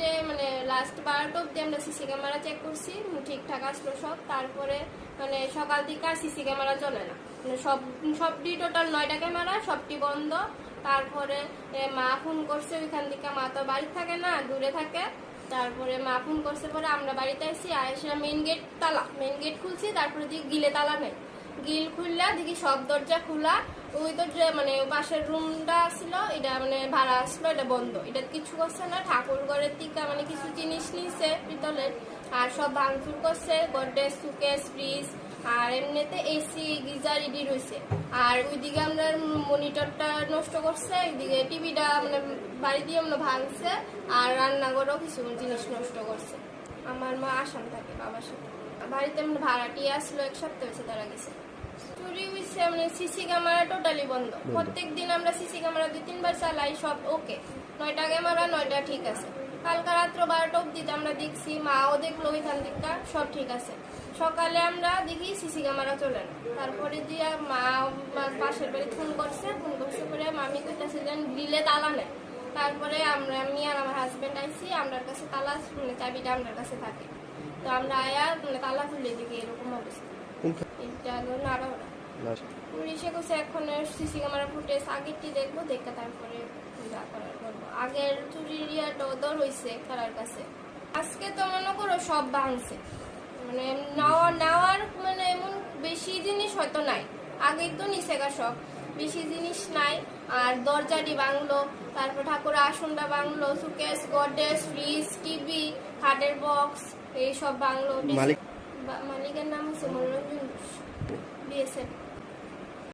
রাত্রে মানে লাস্ট বারোটা অব্দি আমরা সিসি ক্যামেরা চেক করছি ঠিকঠাক আসলো সব। তারপরে মানে সকাল থেকে আর সিসি ক্যামেরা চলে না। মানে সব, সবটি টোটাল নয়টা ক্যামেরা সবটি বন্ধ। তারপরে মা ফোন করছে, ওইখান থেকে মা তো বাড়ি থাকে না, দূরে থাকে। তারপরে মা ফোন করছে পরে আমরা বাড়িতে আসছি আয়সা মেন গেট তালা। মেন গেট খুলছি, তারপরে দিয়ে গিলে তালা নেই। গিল খুললা, দেখি সব দরজা খোলা। ওই দরজা মানে পাশের রুমটা ছিল, এটা মানে ভাড়া আসলো এটা বন্ধ। এটা কিছু করছে না, ঠাকুর ঘরের থেকে মানে কিছু জিনিস নিছে পিতলের আর সব ভাঙচুর করছে গডরেজ সুকেস ফ্রিজ, আর এমনিতে এসি গিজার ইডি রয়েছে। আর ওইদিকে আমরা মনিটরটা নষ্ট করছে, এইদিকে টিভিটা মানে বাড়ি দিয়ে আমরা ভাঙছে, আর রান্নাঘরও কিছু জিনিস নষ্ট করছে। আমার মা আসাম থাকে বাবার সাথে। বাড়িতে আমরা ভাড়াটি আসলো, এক সপ্তাহ হয়েছে তারা গেছে। চুরি হয়েছে মানে সিসি ক্যামেরা টোটালি বন্ধ। প্রত্যেক দিন আমরা সিসি ক্যামেরা দুই তিনবার চালাই সব ওকে নয়টা ক্যামেরা নয়টা ঠিক আছে। কালকা রাত্র বারোটা অব্দি আমরা দেখছি মাও দেখল ওইখান থেকে সব ঠিক আছে। সকালে আমরা দেখি সিসি ক্যামেরা চলে না। তারপরে দিয়ে মা মা- পাশের বাড়ি ফোন করছে ফোন করছে পরে মামি কইতাছে যে দিলে তালা নেয় তারপরে আমরা আমি আর আমার হাজবেন্ড আইছি আমার কাছে তালা মানে চাবিটা আমার কাছে থাকে। তো আমরা আয়া মানে তালা খুলে দিকে এরকম অবস্থা। কোনখানে এটা হলো নাড়াওড়া লাশ পুলিশে কাছে এখন সিসি ক্যামেরা ফুটেজ আগেরটি দেখব দেখে তারপরে যা করার করব। আগের চুরির ইয়াটা ওদের হয়েছে খেলার কাছে। আজকে তো মনে করো সব ভাঙছে। মানে নেওয়া নেওয়ার মানে এমন বেশি জিনিস হয়তো নাই। আগেই তো নিচে গা সব। বেশি জিনিস নাই। আর দরজাটি ভাঙলো তারপর ঠাকুরের আসনটা ভাঙলো সুকেস গডেস ফ্রিজ টিভি খাটের বক্স এইসব মালিক? বা- মালিকের নাম হচ্ছে মনোরঞ্জন বিএসএফ